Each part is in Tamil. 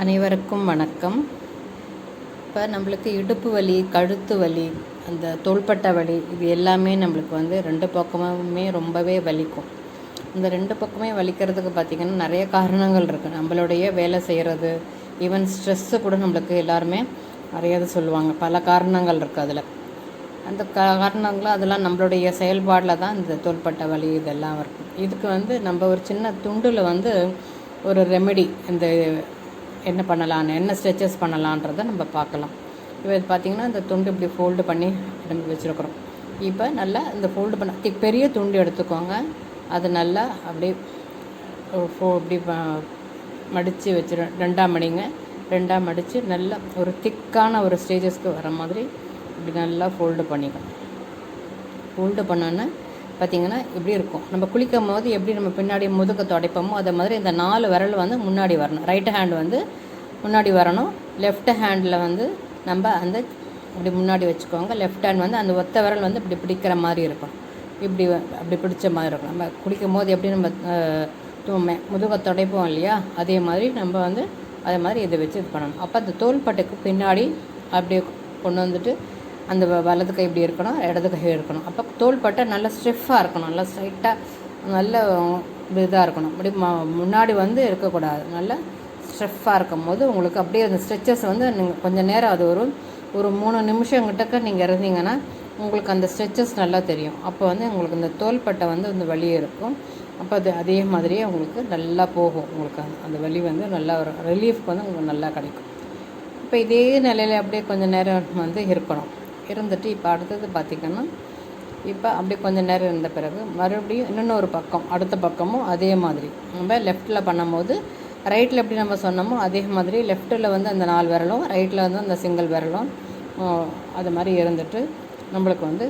அனைவருக்கும் வணக்கம். இப்போ நம்மளுக்கு இடுப்பு வலி கழுத்து வலி அந்த தோள்பட்டை வலி இது எல்லாமே நம்மளுக்கு வந்து ரெண்டு பக்கமுமே ரொம்பவே வலிக்கும். இந்த ரெண்டு பக்கமே வலிக்கிறதுக்கு பார்த்திங்கன்னா நிறைய காரணங்கள் இருக்குது நம்மளுடைய வேலை செய்கிறது ஈவன் ஸ்ட்ரெஸ்ஸு கூட நம்மளுக்கு எல்லாருமே நிறையது சொல்லுவாங்க. பல காரணங்கள் இருக்குது அதில். அந்த காரணங்களும் அதெல்லாம் நம்மளுடைய செயல்பாடில் தான் இந்த தோள்பட்டை வலி இதெல்லாம் இருக்கும் இதுக்கு வந்து நம்ம ஒரு சின்ன துண்டில் வந்து ஒரு ரெமெடி இந்த என்ன பண்ணலான்னு என்ன ஸ்ட்ரெச்சஸ் பண்ணலான்றதை நம்ம பார்க்கலாம். இப்போ இது பார்த்திங்கன்னா இந்த துண்டு இப்படி ஃபோல்டு பண்ணி நம்ம வச்சுருக்குறோம். இப்போ நல்லா இந்த ஃபோல்டு பண்ண பெரிய துண்டு எடுத்துக்கோங்க. அது நல்லா அப்படியே ஃபோ இப்படி மடித்து வச்சு ரெண்டாம் மணிங்க ரெண்டாம் மடித்து நல்லா ஒரு திக்கான ஒரு ஸ்டேஜஸ்க்கு வர மாதிரி இப்படி நல்லா ஃபோல்டு பண்ணிக்கணும். ஃபோல்டு பண்ணோன்னே பார்த்தீங்கன்னா இப்படி இருக்கும்? நம்ம குளிக்கும் போது எப்படி நம்ம பின்னாடி முதுக துடைப்போமோ அதே மாதிரி இந்த நாலு விரல் வந்து முன்னாடி வரணும். ரைட் ஹேண்ட் வந்து முன்னாடி வரணும். லெஃப்ட் ஹேண்டில் வந்து நம்ம அந்த இப்படி முன்னாடி வச்சுக்கோங்க. லெஃப்ட் ஹேண்ட் வந்து அந்த ஒத்த விரல் வந்து இப்படி பிடிக்கிற மாதிரி இருக்கும். இப்படி வ- அப்படி பிடிச்ச மாதிரி இருக்கும். நம்ம குளிக்கும் போது எப்படி நம்ம தூமை முதுக துடைப்போம் இல்லையா? அதே மாதிரி நம்ம வந்து அதே மாதிரி இதை வச்சு இது பண்ணணும். அப்போ அந்த தோள்பட்டைக்கு பின்னாடி அப்படியே கொண்டு வந்துட்டு அந்த வலது கை இப்படி இருக்கணும் இடது கை இருக்கணும். அப்போ தோள்பட்டை நல்லா ஸ்டிஃபாக இருக்கணும் நல்லா ஸ்ட்ரைட்டாக நல்ல இதாக இருக்கணும். அப்படி முன்னாடி வந்து இருக்கக்கூடாது. நல்லா ஸ்ட்ரெஃபாக இருக்கும் போது உங்களுக்கு அப்படியே அந்த ஸ்ட்ரெச்சஸ் வந்து நீங்கள் கொஞ்சம் நேரம் அது ஒரு ஒரு மூணு நிமிஷம் கிட்டக்க நீங்கள் இருந்தீங்கன்னா உங்களுக்கு அந்த ஸ்ட்ரெச்சஸ் நல்லா தெரியும். அப்போ வந்து உங்களுக்கு இந்த தோள்பட்டை வந்து அந்த வலி இருக்கும். அப்போ அது அதே மாதிரியே உங்களுக்கு நல்லா போகும். உங்களுக்கு அந்த- அந்த வலி வந்து நல்லா வரும் ரிலீஃப் வந்து உங்களுக்கு நல்லா கிடைக்கும். இப்போ இதே நிலையில் அப்படியே கொஞ்சம் நேரம் வந்து இருக்கணும். இருந்துட்டு இப்போ அடுத்தது பார்த்திங்கன்னா இப்போ அப்படியே கொஞ்சம் நேரம் இருந்த பிறகு மறுபடியும் இன்னொரு பக்கம் அடுத்த பக்கமும் அதே மாதிரி. நம்ம லெஃப்ட்டில் பண்ணும்போது ரைட்டில் எப்படி நம்ம சொன்னோமோ அதே மாதிரி லெஃப்ட்டில் வந்து அந்த நாலு விரலும் ரைட்டில் வந்து அந்த சிங்கிள் விரலும் அது மாதிரி இருந்துட்டு நம்மளுக்கு வந்து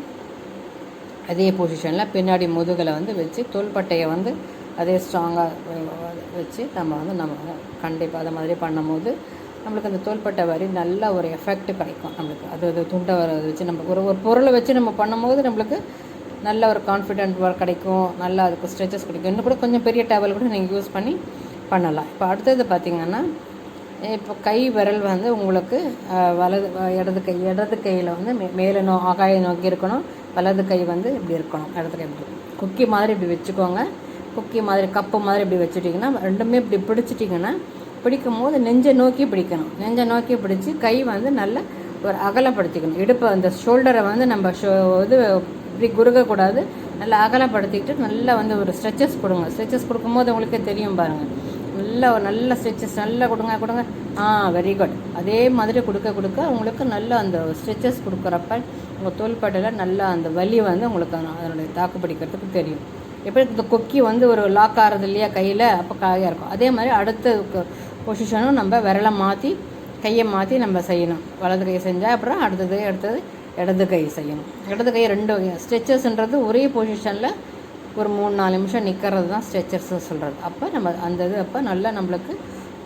அதே பொசிஷனில் பின்னாடி முதுகில் வந்து வச்சு தோள்பட்டையை வந்து அதே ஸ்ட்ராங்காக வச்சு நம்ம வந்து நம்ம கண்டிப்பாக அதை மாதிரி பண்ணும்போது நம்மளுக்கு அந்த தோள்பட்டை வரி நல்ல ஒரு எஃபெக்ட் கிடைக்கும் நம்மளுக்கு. அது அது துண்டை வர வச்சு நம்ம ஒரு ஒரு பொருளை வச்சு நம்ம பண்ணும்போது நம்மளுக்கு நல்ல ஒரு கான்ஃபிடென்ட் கிடைக்கும். நல்லா அதுக்கு ஸ்ட்ரெச்சஸ் கிடைக்கும். இன்னும் கூட கொஞ்சம் பெரிய டேவல் கூட நீங்கள் யூஸ் பண்ணி பண்ணலாம். இப்போ அடுத்தது பார்த்திங்கன்னா இப்போ கை விரல் வந்து உங்களுக்கு வலது இடது கை இடது கையில் வந்து மே மேலே நோ ஆகாய நோக்கி இருக்கணும். வலது கை வந்து இப்படி இருக்கணும். இடது கை இப்படி. குக்கி மாதிரி இப்படி வச்சுக்கோங்க. குக்கி மாதிரி கப்பு மாதிரி இப்படி வச்சுட்டிங்கன்னா ரெண்டுமே இப்படி பிடிச்சிட்டிங்கன்னா பிடிக்கும் போது நெஞ்சை நோக்கி பிடிக்கணும். நெஞ்சை நோக்கி பிடிச்சி கை வந்து நல்லா ஒரு அகலப்படுத்திக்கணும். இடுப்பை அந்த ஷோல்டரை வந்து நம்ம ஷோ இது இப்படி குறுகக்கூடாது. நல்லா அகலப்படுத்திக்கிட்டு நல்லா வந்து ஒரு ஸ்ட்ரெச்சஸ் கொடுங்க. ஸ்ட்ரெச்சஸ் கொடுக்கும்போது உங்களுக்கே தெரியும் பாருங்கள் நல்ல ஒரு நல்ல ஸ்ட்ரெச்சஸ் நல்லா கொடுங்க கொடுங்க. ஆ வெரி குட் அதே மாதிரி கொடுக்க கொடுக்க உங்களுக்கு நல்ல அந்த ஸ்ட்ரெச்சஸ் கொடுக்குறப்ப உங்கள் தோள்பட்டையில் நல்லா அந்த வலி வந்து உங்களுக்கு அதனுடைய தாக்கு பிடிக்கிறதுக்கு தெரியும். எப்படி இந்த கொக்கி வந்து ஒரு லாக் ஆகிறது இல்லையா கையில் அப்போ காயாக இருக்கும். அதே மாதிரி அடுத்த பொசிஷனும் நம்ம விரலை மாற்றி கையை மாற்றி நம்ம செய்யணும். வலது கை செஞ்சால் அப்புறம் அடுத்தது அடுத்தது இடது கை செய்யணும். இடது கை ரெண்டு ஸ்ட்ரெச்சஸ்ன்றது ஒரே பொசிஷனில் ஒரு மூணு நாலு நிமிஷம் நிற்கிறது தான் ஸ்ட்ரெச்சர்ஸ் சொல்கிறது அப்போ நம்ம அந்த இது அப்போ நல்லா நம்மளுக்கு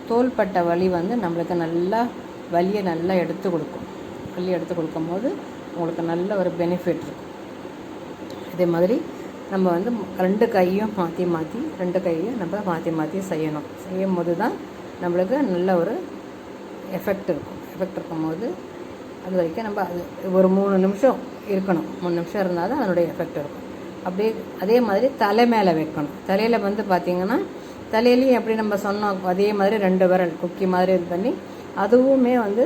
தோள்பட்ட வலி வந்து நம்மளுக்கு நல்லா வலியை நல்லா எடுத்து கொடுக்கும். வலி எடுத்து கொடுக்கும்போது உங்களுக்கு நல்ல ஒரு பெனிஃபிட் இருக்கும். இதே மாதிரி நம்ம வந்து ரெண்டு கையும் மாற்றி மாற்றி ரெண்டு கையும் நம்ம மாற்றி மாற்றி செய்யணும். செய்யும் போது தான் நம்மளுக்கு நல்ல ஒரு எஃபெக்ட் இருக்கும். எஃபெக்ட் இருக்கும்போது அது வரைக்கும் நம்ம அது ஒரு மூணு நிமிஷம் இருக்கணும். மூணு நிமிஷம் இருந்தால் தான் அதனுடைய எஃபெக்ட் இருக்கும். அப்படியே அதே மாதிரி தலை மேலே வைக்கணும். தலையில் வந்து பார்த்திங்கன்னா தலையிலையும் எப்படி நம்ம சொன்னோம் அதே மாதிரி ரெண்டு விரல் குக்கி மாதிரி இது பண்ணி அதுவுமே வந்து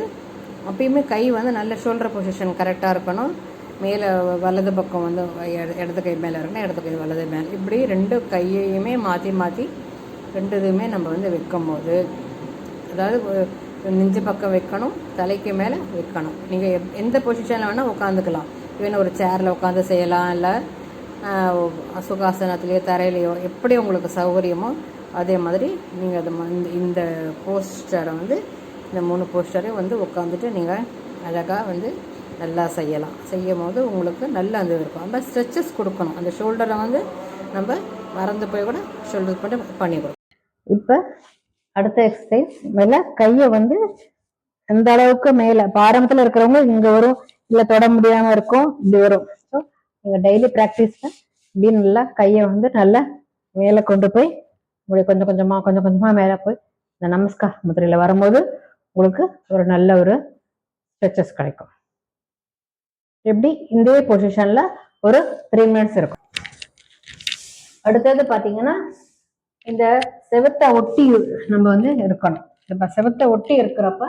அப்பயுமே கை வந்து நல்ல ஷோல்டர் பொசிஷன் கரெக்டாக இருக்கணும். மேலே வலது பக்கம் வந்து இடது கை மேலே இருக்கணும் இடது கை வலது மேலே. இப்படி ரெண்டு கையையுமே மாற்றி மாற்றி ரெண்டு இதுவுமே நம்ம வந்து வைக்கும் போது அதாவது நெஞ்சு பக்கம் வைக்கணும் தலைக்கு மேலே வைக்கணும். நீங்கள் எந்த பொசிஷனில் வேணால் உட்காந்துக்கலாம் ஈவன் ஒரு சேரில் உட்காந்து செய்யலாம் இல்லை சுகாசனத்துலேயோ தரையிலையோ எப்படி உங்களுக்கு சௌகரியமோ அதே மாதிரி நீங்கள் அது இந்த- இந்த போஸ்டரை வந்து இந்த மூணு போஸ்டரையும் வந்து உட்காந்துட்டு நீங்கள் அழகாக வந்து நல்லா செய்யலாம். செய்யும் போது உங்களுக்கு நல்ல அந்த இது இருக்கும். நம்ம ஸ்ட்ரெச்சஸ் கொடுக்கணும். அந்த ஷோல்டரை வந்து நம்ம மறந்து போய் கூட ஷோல்டர் பண்ணி பண்ணி கொடுக்கணும். இப்போ அடுத்த எக்ஸசைஸ் மேலே கையை வந்து எந்த அளவுக்கு மேலே பாரம்பத்தில் இருக்கிறவங்க இங்கே வரும் இல்லை தொட முடியாமல் இருக்கும் இப்படி வரும். ஸோ நீங்கள் டெய்லி ப்ராக்டிஸில் இப்படி நல்லா கையை வந்து நல்லா மேலே கொண்டு போய் உங்களுக்கு கொஞ்சம் கொஞ்சமாக கொஞ்சம் கொஞ்சமாக மேலே போய் இந்த நமஸ்கார் முதிரையில் வரும்போது உங்களுக்கு ஒரு நல்ல ஒரு ஸ்ட்ரெச்சஸ் கிடைக்கும். எப்படி இந்த பொசிஷன்ல ஒரு த்ரீ மினிட்ஸ் இருக்கும். அடுத்தது பார்த்தீங்கன்னா இந்த செவத்தை ஒட்டி நம்ம வந்து இருக்கணும் இப்போ செவத்தை ஒட்டி இருக்கிறப்ப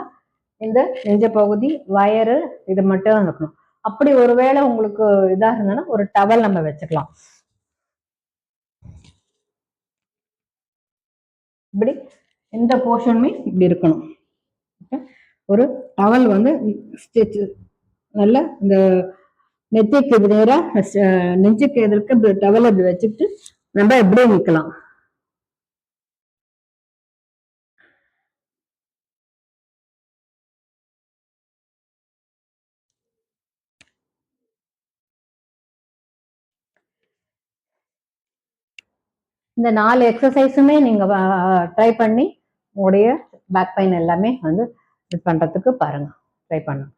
இந்த நெஞ்ச பகுதி வயறு இது மட்டும் இருக்கணும் அப்படி ஒருவேளை உங்களுக்கு இதாக இருந்ததுன்னா ஒரு டவல் நம்ம வச்சுக்கலாம். இப்படி எந்த போர்ஷனுமே இப்படி இருக்கணும். ஒரு டவல் வந்து ஸ்டிச் நல்ல இந்த நெத்திக்கு நேராக நெஞ்சுக்கு எதிர்க்க டவல் இப்படி வச்சுட்டு நம்ம எப்படியே நிற்கலாம் இந்த நாலு எக்ஸசைஸுமே நீங்கள் ட்ரை பண்ணி உங்களுடைய பேக் பெயின் எல்லாமே வந்து இது பண்ணுறதுக்கு பாருங்கள் ட்ரை பண்ணுங்க.